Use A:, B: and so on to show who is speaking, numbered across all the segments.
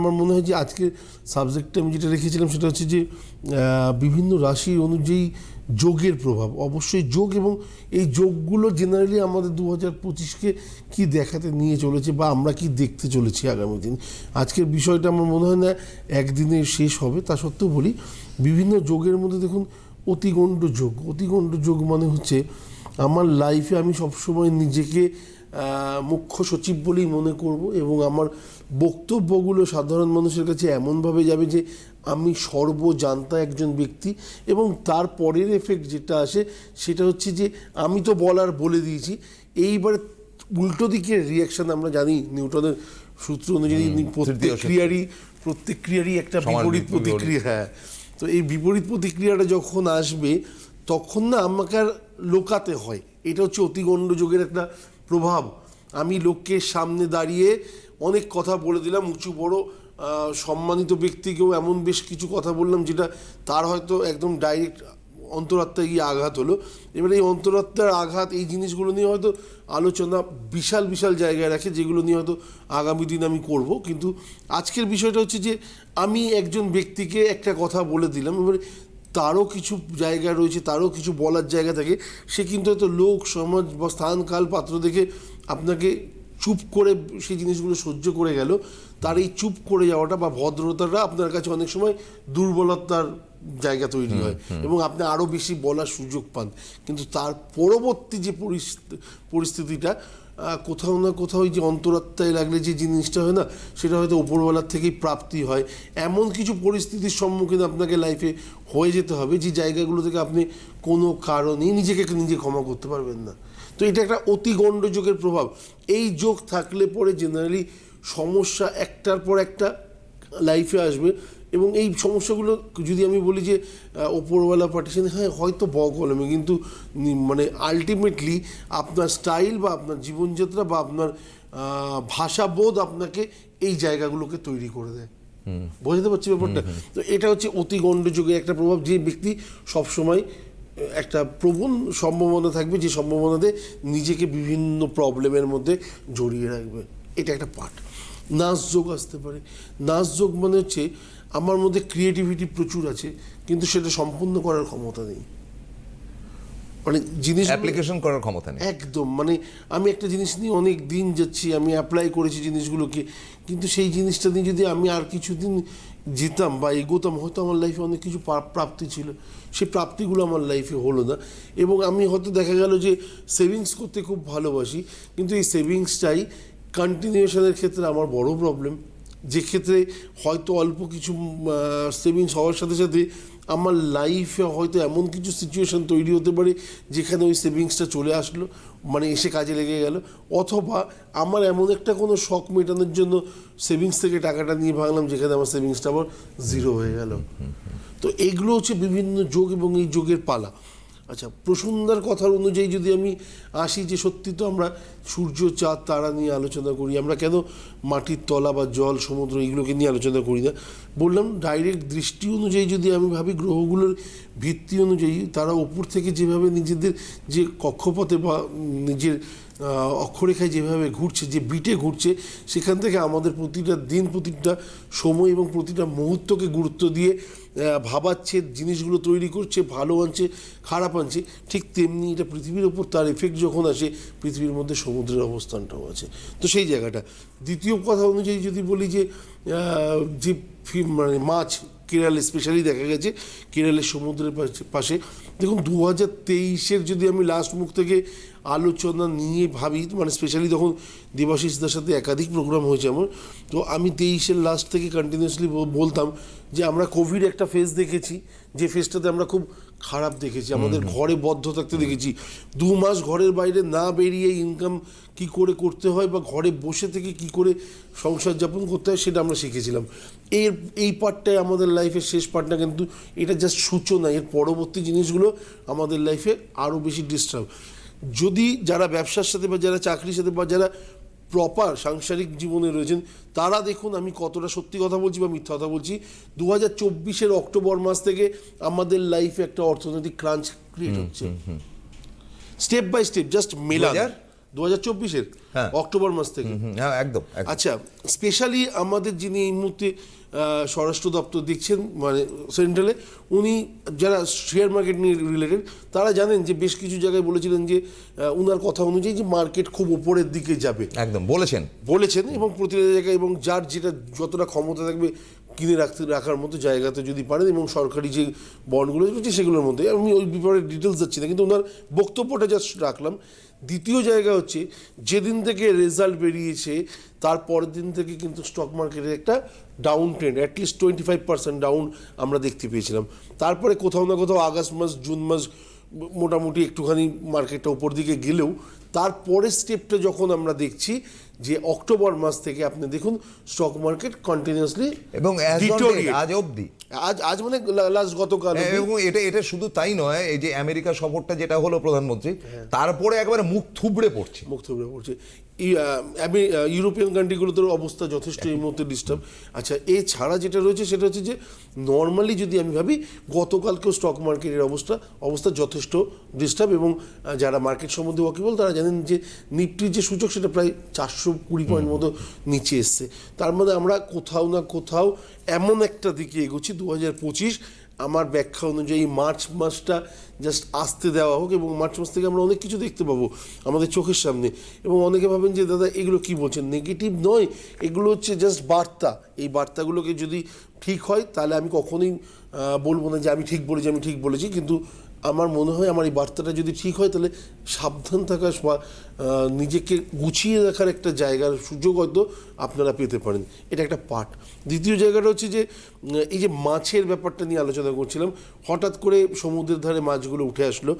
A: আমার মনে হয় যে আজকের সাবজেক্টে আমি যেটা রেখেছিলাম সেটা হচ্ছে যে বিভিন্ন রাশি অনুযায়ী যোগের প্রভাব। অবশ্যই যোগ এবং এই যোগগুলো জেনারেলি আমাদের দু হাজার পঁচিশকে কী দেখাতে নিয়ে চলেছে বা আমরা কি দেখতে চলেছি আগামী দিন। আজকের বিষয়টা আমার মনে হয় না একদিনে শেষ হবে, তা সত্ত্বেও বলি, বিভিন্ন যোগের মধ্যে দেখুন অতিগণ্ড যোগ। অতিগণ্ড যোগ মানে হচ্ছে আমার লাইফে আমি সবসময় নিজেকে মুখ্য সচিব বলেই মনে করব এবং আমার বক্তব্যগুলো সাধারণ মানুষের কাছে এমনভাবে যাবে যে আমি সর্বজান্তা একজন ব্যক্তি এবং তার পরের এফেক্ট যেটা আসে সেটা হচ্ছে যে আমি তো বলার বলে দিয়েছি এইবার উল্টো দিকের রিয়াকশন আমরা জানি নিউটনের সূত্র অনুযায়ী প্রত্যেক
B: সূত্র।
A: ক্রিয়ারই একটা বিপরীত। প্রতিক্রিয়া হ্যাঁ তো এই বিপরীত প্রতিক্রিয়াটা যখন আসবে তখন না আমাকে আর লোকাতে হয় এটা হচ্ছে অতিগণ্ড যোগের একটা প্রভাব আমি লোকের সামনে দাঁড়িয়ে অনেক কথা বলে দিলাম, উঁচু বড় সম্মানিত ব্যক্তিকেও এমন বেশ কিছু কথা বললাম যেটা তার হয়তো একদম ডাইরেক্ট অন্তরাত্মায় গিয়ে আঘাত হলো। এবার এই অন্তরাত্মার আঘাত, এই জিনিসগুলো নিয়ে হয়তো আলোচনা বিশাল বিশাল জায়গায় রাখে, যেগুলো নিয়ে হয়তো আগামী দিন আমি করব। কিন্তু আজকের বিষয়টা হচ্ছে যে, আমি একজন ব্যক্তিকে একটা কথা বলে দিলাম, এবার তারও কিছু জায়গা রয়েছে, তারও কিছু বলার জায়গা থাকে। সে কিন্তু হয়তো লোক, সমাজ বা স্থান, কাল, পাত্র দেখে আপনাকে চুপ করে সেই জিনিসগুলো সহ্য করে গেল। তার এই চুপ করে যাওয়াটা বা ভদ্রতাটা আপনার কাছে অনেক সময় দুর্বলতার জায়গা তৈরি হয় এবং আপনি আরও বেশি বলার সুযোগ পান। কিন্তু তার পরবর্তী যে পরিস্থিতি পরিস্থিতিটা কোথাও না কোথাও যে অন্তরাত্মায় লাগলে যে জিনিসটা হয় না, সেটা হয়তো ওপরওয়ালার থেকেই প্রাপ্তি হয়। এমন কিছু পরিস্থিতির সম্মুখীন আপনাকে লাইফে হয়ে যেতে হবে যে জায়গাগুলো থেকে আপনি কোনো কারণেই নিজেকে নিজে ক্ষমা করতে পারবেন না। তো এটা একটা অতি গণ্ড যোগের প্রভাব। এই যোগ থাকলে পরে জেনারেলি সমস্যা একটার পর একটা লাইফে আসবে। এবং এই সমস্যাগুলো যদি আমি বলি যে ওপরওয়ালা পার্টিশন হ্যাঁ হয়তো ব কলমে কিন্তু মানে আলটিমেটলি আপনার স্টাইল বা আপনার জীবনযাত্রা বা আপনার ভাষাবোধ আপনাকে এই জায়গাগুলোকে তৈরি করে দেয়। বোঝাতে পারছি ব্যাপারটা? তো এটা হচ্ছে অতি গণ্ডযুগের একটা প্রভাব। যে ব্যক্তি সবসময় একটা প্রবণ সম্ভাবনা থাকবে যে সম্ভাবনাতে নিজেকে বিভিন্ন প্রবলেমের মধ্যে জড়িয়ে রাখবে। এটা একটা পার্ট নাচ যোগ আসতে পারে। নাচ যোগ মানে হচ্ছে আমার মধ্যে ক্রিয়েটিভিটি প্রচুর আছে কিন্তু সেটা সম্পূর্ণ করার ক্ষমতা নেই। মানে জিনিস
B: অ্যাপ্লিকেশন করার ক্ষমতা নেই।
A: একদম মানে আমি একটা জিনিস নিয়ে অনেক দিন যাচ্ছি আমি অ্যাপ্লাই করেছি জিনিসগুলোকে কিন্তু সেই জিনিসটা নিয়ে যদি আমি আর কিছুদিন যেতাম বা এগোতাম হয়তো আমার লাইফে অনেক কিছু প্রাপ্তি ছিল। সেই প্রাপ্তিগুলো আমার লাইফে হলো না। এবং আমি হয়তো দেখা গেল যে সেভিংস করতে খুব ভালোবাসি কিন্তু এই সেভিংসটাই কন্টিনিউশনের ক্ষেত্রে আমার বড় প্রবলেম যে ক্ষেত্রে হয়তো অল্প কিছু সেভিংস হওয়ার সাথে সাথে আমার লাইফে হয়তো এমন কিছু সিচুয়েশন তৈরি হতে পারে যেখানে ওই সেভিংসটা চলে আসলো মানে এসে কাজে লেগে গেল অথবা আমার এমন একটা কোনো শখ মেটানোর জন্য সেভিংস থেকে টাকাটা নিয়ে ভাঙলাম যেখানে আমার সেভিংসটা আবার জিরো হয়ে গেল। তো এগুলো হচ্ছে বিভিন্ন যোগ এবং এই যোগের পালা। আচ্ছা প্রসন্দার কথার অনুযায়ী যদি আমি আসি যে সত্যি তো আমরা সূর্য, চাঁদ, তারা নিয়ে আলোচনা করি, আমরা কেন মাটির তলা বা জল, সমুদ্র এইগুলোকে নিয়ে আলোচনা করি না? বললাম ডাইরেক্ট দৃষ্টি অনুযায়ী যদি আমি ভাবি, গ্রহগুলোর ভিত্তি অনুযায়ী তারা ওপর থেকে যেভাবে নিজেদের যে কক্ষপথে বা নিজের অক্ষরেখায় যেভাবে ঘুরছে, যে বিটে ঘুরছে, সেখান থেকে আমাদের প্রতিটা দিন, প্রতিটা সময় এবং প্রতিটা মুহূর্তকে গুরুত্ব দিয়ে ভাবাচ্ছে, জিনিসগুলো তৈরি করছে, ভালো আনছে, খারাপ আনছে। ঠিক তেমনি এটা পৃথিবীর ওপর তার এফেক্ট যখন আসে, পৃথিবীর মধ্যে সমুদ্রের অবস্থানটাও আছে। তো সেই জায়গাটা। দ্বিতীয় কথা অনুযায়ী যদি বলি যে যে মানে মাছ, কেরালে স্পেশালি দেখা গেছে, কেরালের সমুদ্রের পাশে- পাশে। দেখুন দু হাজার তেইশের যদি আমি লাস্ট মুখ থেকে আলোচনা নিয়ে ভাবি মানে স্পেশালি তখন দেবাশিসদার সাথে একাধিক প্রোগ্রাম হয়েছে আমার তো আমি তেইশের লাস্ট থেকে কন্টিনিউয়াসলি বলতাম যে আমরা কোভিড একটা ফেজ দেখেছি যে ফেজটাতে আমরা খুব খারাপ দেখেছি আমাদের ঘরে বদ্ধ থাকতে দেখেছি। দু মাস ঘরের বাইরে না বেরিয়ে ইনকাম কি করে করতে হয় বা ঘরে বসে থেকে কি করে সংসার যাপন করতে হয় সেটা আমরা শিখেছিলাম। এর এই পার্টটাই আমাদের লাইফের শেষ পার্টটা কিন্তু এটা জাস্ট সূচনা এর পরবর্তী জিনিসগুলো আমাদের লাইফে আরও বেশি ডিস্টার্ব যদি যারা ব্যবসার সাথে বা যারা চাকরির সাথে বা যারা প্রপার সাংসারিক জীবনে রয়েছেন তারা দেখুন আমি কতটা সত্যি কথা বলছি বা মিথ্যা কথা বলছি। দু হাজার চব্বিশের অক্টোবর মাস থেকে আমাদের লাইফে একটা অর্থনৈতিক ক্রাঞ্চ ক্রিয়েট হচ্ছে। স্টেপ বাই স্টেপ জাস্ট মেলান। দু হাজার চব্বিশের
B: হ্যাঁ।
A: অক্টোবর মাস থেকে
B: হ্যাঁ একদম।
A: আচ্ছা স্পেশালি আমাদের যিনি এই মুহূর্তে স্বরাষ্ট্র দপ্তর দেখছেন মানে সেন্ট্রালে উনি যারা শেয়ার মার্কেট নিয়ে রিলেটেড তারা জানেন যে বেশ কিছু জায়গায় বলেছিলেন যে উনার কথা অনুযায়ী যে মার্কেট খুব ওপরের দিকে যাবে
B: একদম বলেছেন
A: বলেছেন এবং প্রতিটা জায়গায় এবং যার যেটা যতটা ক্ষমতা থাকবে কিনে রাখতে রাখার মতো জায়গাতে যদি পারেন এবং সরকারি যে বন্ডগুলো রয়েছে সেগুলোর মধ্যে আমি ওই ব্যাপারে ডিটেলস যাচ্ছি না কিন্তু ওনার বক্তব্যটা জাস্ট রাখলাম দ্বিতীয় জায়গা হচ্ছে, যেদিন থেকে রেজাল্ট বেরিয়েছে, তার পরের দিন থেকে কিন্তু স্টক মার্কেটের একটা down trend at least twenty five percent down আমরা দেখতে পেয়েছিলাম। তারপরে কোথাও না কোথাও আগস্ট মাস, জুন মাস মোটামুটি একটুখানি মার্কেটটা উপর দিকে গেলেও তারপরের স্টেপটা যখন আমরা দেখছি যে অক্টোবর মাস থেকে আপনি দেখুন স্টক মার্কেট কন্টিনিউয়াসলি
B: এবং আজ অবধি।
A: আজ আজ মানে লাস্ট গতকাল
B: এবং এটা এটা শুধু তাই নয় এই যে আমেরিকা সফরটা যেটা হলো প্রধানমন্ত্রী
A: হ্যাঁ।
B: তারপরে একবারে মুখ থুবড়ে পড়ছে।
A: মুখ থুবড়ে পড়ছে। আমি- ইউরোপিয়ান কান্ট্রিগুলোতে অবস্থা যথেষ্ট এই মুহূর্তে ডিস্টার্ব আচ্ছা এছাড়া যেটা রয়েছে সেটা হচ্ছে যে নর্মালি যদি আমি ভাবি গতকালকেও স্টক মার্কেটের অবস্থা অবস্থা যথেষ্ট ডিস্টার্ব এবং যারা মার্কেট সম্বন্ধে ওয়াকিবল তারা জানেন যে নিফটির যে সূচক সেটা প্রায় চারশো কুড়ি পয়েন্ট মতো নিচে এসছে। তার মধ্যে আমরা কোথাও না কোথাও এমন একটা দিকে এগোচ্ছি দু হাজার পঁচিশ আমার ব্যাখ্যা অনুযায়ী মার্চ মাসটা জাস্ট আসতে দেওয়া হোক এবং মার্চ মাস থেকে আমরা অনেক কিছু দেখতে পাবো আমাদের চোখের সামনে। এবং অনেকে ভাবেন যে, দাদা, এগুলো কি বলছেন? নেগেটিভ নয়, এগুলো হচ্ছে জাস্ট বার্তা। এই বার্তাগুলোকে যদি ঠিক হয়, তাহলে আমি কখনোই বলব না যে আমি ঠিক বলেছি, আমি ঠিক বলেছি, কিন্তু আমার মনে হয় আমার এই বার্তাটা যদি ঠিক হয়, তাহলে সাবধান থাকা বা নিজেকে গুছিয়ে রাখার একটা জায়গার সুযোগ হয়তো আপনারা পেতে পারেন। এটা একটা পার্ট দ্বিতীয় জায়গাটা হচ্ছে যে এই যে মাছের ব্যাপারটা নিয়ে আলোচনা করছিলাম, হঠাৎ করে সমুদ্রের ধারে মাছগুলো উঠে আসলো।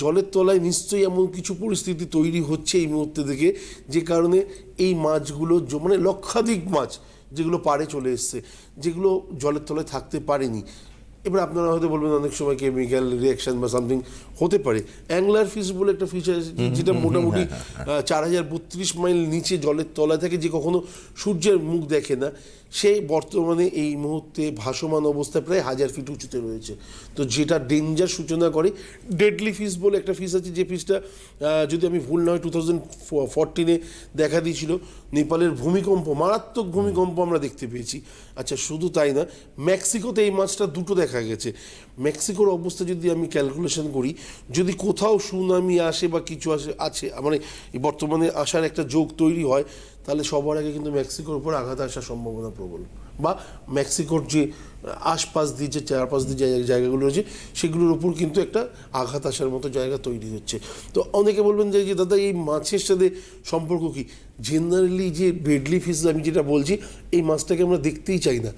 A: জলের তলায় নিশ্চয়ই এমন কিছু পরিস্থিতি তৈরি হচ্ছে এই মুহূর্তে থেকে যে কারণে এই মাছগুলো মানে লক্ষাধিক মাছ যেগুলো পাড়ে চলে এসছে যেগুলো জলের তলায় থাকতে পারেনি এবার আপনারা হয়তো বলবেন অনেক সময় কেমিক্যাল রিয়াকশন বা সামথিং হতে পারে। অ্যাংলার ফিশ বলে একটা ফিশ আছে যেটা মোটামুটি চার হাজার বত্রিশ মাইল নিচে জলের তলায় থাকে যে কখনো সূর্যের মুখ দেখে না। সে বর্তমানে এই মুহূর্তে ভাসমান অবস্থায় প্রায় হাজার ফিট উঁচুতে রয়েছে। তো যেটা ডেঞ্জার সূচনা করে ডেডলি ফিস বলে একটা ফিশ আছে যে ফিশটা যদি আমি ভুল না হয় টু থাউজেন্ড ফোরটিনে দেখা দিয়েছিল নেপালের ভূমিকম্প মারাত্মক ভূমিকম্প আমরা দেখতে পেয়েছি। আচ্ছা শুধু তাই না মেক্সিকোতে এই মাছটা দুটো দেখা গেছে। মেক্সিকোর অবস্থা যদি আমি ক্যালকুলেশন করি, যদি কোথাও সুনামি আসে বা কিছু আসে, আছে মানে বর্তমানে আসার একটা যোগ তৈরি হয়, তাহলে সবার আগে কিন্তু মেক্সিকোর উপর আঘাত আসার সম্ভাবনা প্রবল। বা মেক্সিকোর যে আশপাশ দিয়ে যে চারপাশ দিয়ে যে জায়গাগুলো রয়েছে, সেগুলোর উপর কিন্তু একটা আঘাত আসার মতো জায়গা তৈরি হচ্ছে। তো অনেকে বলবেন যে দাদা, এই মাছের সাথে সম্পর্ক কি? জেনারেলি যে বেডলি ফিস আমি যেটা বলছি, এই মাছটাকে আমরা দেখতেই চাই না।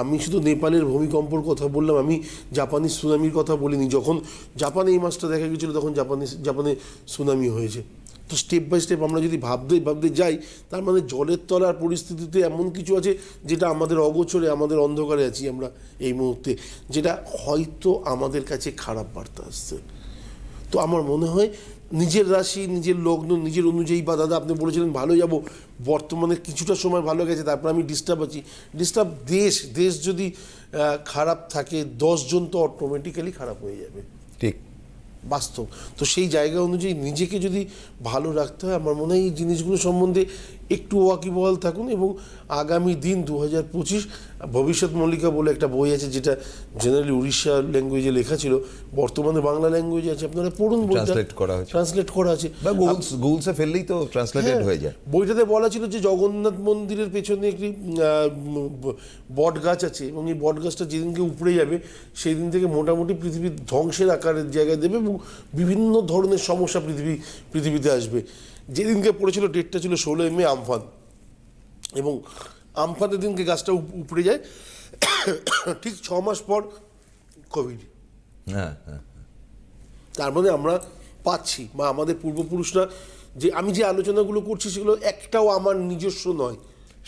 A: আমি শুধু নেপালের ভূমিকম্পর কথা বললাম, আমি জাপানি সুনামির কথা বলিনি। যখন জাপানে এই মাছটা দেখা গেছিল, তখন জাপানি, জাপানে সুনামি হয়েছে। তো স্টেপ বাই স্টেপ আমরা যদি ভাবতে ভাবতে যাই, তার মানে জলের তলার পরিস্থিতিতে এমন কিছু আছে যেটা আমাদের অগোচরে, আমাদের অন্ধকারে আছি আমরা এই মুহূর্তে, যেটা হয়তো আমাদের কাছে খারাপ বার্তা আসছে। তো আমার মনে হয় নিজের রাশি, নিজের লগ্ন, নিজের অনুযায়ী বা দাদা আপনি বলেছিলেন ভালো যাব, বর্তমানে কিছুটা সময় ভালো গেছে, তারপর আমি ডিস্টার্ব আছি। ডিস্টার্ব দেশ দেশ যদি খারাপ থাকে দশজন তো অটোমেটিক্যালি খারাপ হয়ে যাবে।
B: ঠিক।
A: বাস্তব। তো সেই জায়গা অনুযায়ী নিজেকে যদি ভালো রাখতে হয়, আমার মনে হয় এই জিনিসগুলো সম্বন্ধে একটু ওয়াকিবহাল থাকুন এবং আগামী দিন দু হাজার পঁচিশ ভবিষ্যৎ মল্লিকা বলে একটা বই আছে যেটা জেনারেলি উড়িষ্যা ল্যাঙ্গুয়েজে লেখা ছিল বর্তমানে বাংলা ল্যাঙ্গুয়েজে আছে। আপনারা পড়ুন
B: Translate করা হয়েছে।
A: ট্রান্সলেট করা আছে।
B: বা গুগলস গুগলসে ফেললেই তো ট্রান্সলেটেড
A: হ্যাঁ,
B: হয়ে যায়।
A: বইটাতে বলা ছিল যে জগন্নাথ মন্দিরের পেছনে একটি বট গাছ আছে এবং এই বট গাছটা যেদিনকে উপড়ে যাবে সেই দিন থেকে মোটামুটি পৃথিবীর ধ্বংসের আকারের জায়গায় দেবে এবং বিভিন্ন ধরনের সমস্যা পৃথিবী পৃথিবীতে আসবে। যেদিনকে পড়েছিল ডেটটা ছিল ষোলোই মে আমফান। এবং আমফানের দিনকে গাছটা উপড়ে যায়। ঠিক ছ মাস পর কোভিড
B: হ্যাঁ হ্যাঁ
A: তার মধ্যে আমরা পাচ্ছি। বা আমাদের পূর্বপুরুষরা যে আমি যে আলোচনাগুলো করছি সেগুলো একটাও আমার নিজস্ব নয়।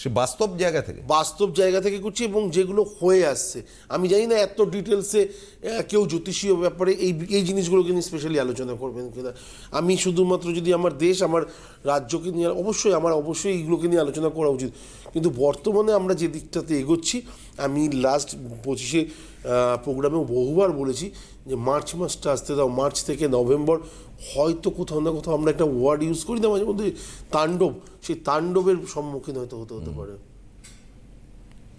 B: সে বাস্তব জায়গা থেকে।
A: বাস্তব জায়গা থেকে করছি এবং যেগুলো হয়ে আসছে। আমি জানি না এত ডিটেলসে কেউ জ্যোতিষীয় ব্যাপারে এই এই জিনিসগুলোকে নিয়ে স্পেশালি আলোচনা করবেন কিনা। আমি শুধুমাত্র যদি আমার দেশ, আমার রাজ্যকে নিয়ে, অবশ্যই আমার, অবশ্যই এইগুলোকে নিয়ে আলোচনা করা উচিত। কিন্তু বর্তমানে আমরা যে দিকটাতে এগোচ্ছি, আমি লাস্ট পঁচিশে প্রোগ্রামেও বহুবার বলেছি যে মার্চ মাসটা আসতে দাও। মার্চ থেকে নভেম্বর হয়তো কোথাও না কোথাও আমরা একটা ওয়ার্ড ইউজ করি না মাঝে মধ্যে তাণ্ডব সেই তাণ্ডবের সম্মুখীন হয়তো হতে হতে পারে।